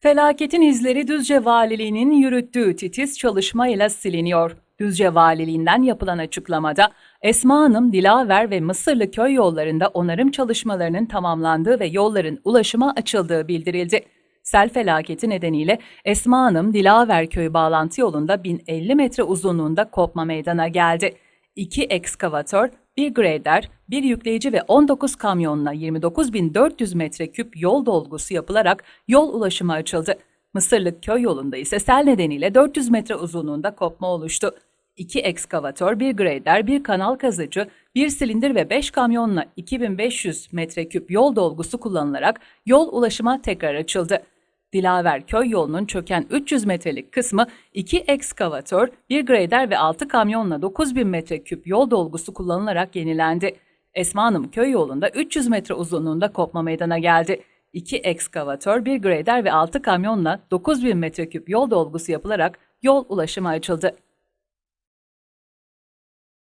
Felaketin izleri Düzce Valiliği'nin yürüttüğü titiz çalışmayla siliniyor. Düzce Valiliğinden yapılan açıklamada Esma Hanım, Dilaver ve Mısırlı köy yollarında onarım çalışmalarının tamamlandığı ve yolların ulaşıma açıldığı bildirildi. Sel felaketi nedeniyle Esma Hanım, Dilaver köy bağlantı yolunda 1050 metre uzunluğunda kopma meydana geldi. İki ekskavatör, bir grader, bir yükleyici ve 19 kamyonla 29.400 metreküp yol dolgusu yapılarak yol ulaşımı açıldı. Mısırlık köy yolunda ise sel nedeniyle 400 metre uzunluğunda kopma oluştu. İki ekskavatör, bir grader, bir kanal kazıcı, bir silindir ve 5 kamyonla 2500 metreküp yol dolgusu kullanılarak yol ulaşıma tekrar açıldı. Dilaver köy yolunun çöken 300 metrelik kısmı 2 ekskavatör, 1 grader ve 6 kamyonla 9000 metreküp yol dolgusu kullanılarak yenilendi. Esma Hanım köy yolunda 300 metre uzunluğunda kopma meydana geldi. 2 ekskavatör, 1 grader ve 6 kamyonla 9000 metreküp yol dolgusu yapılarak yol ulaşımı açıldı.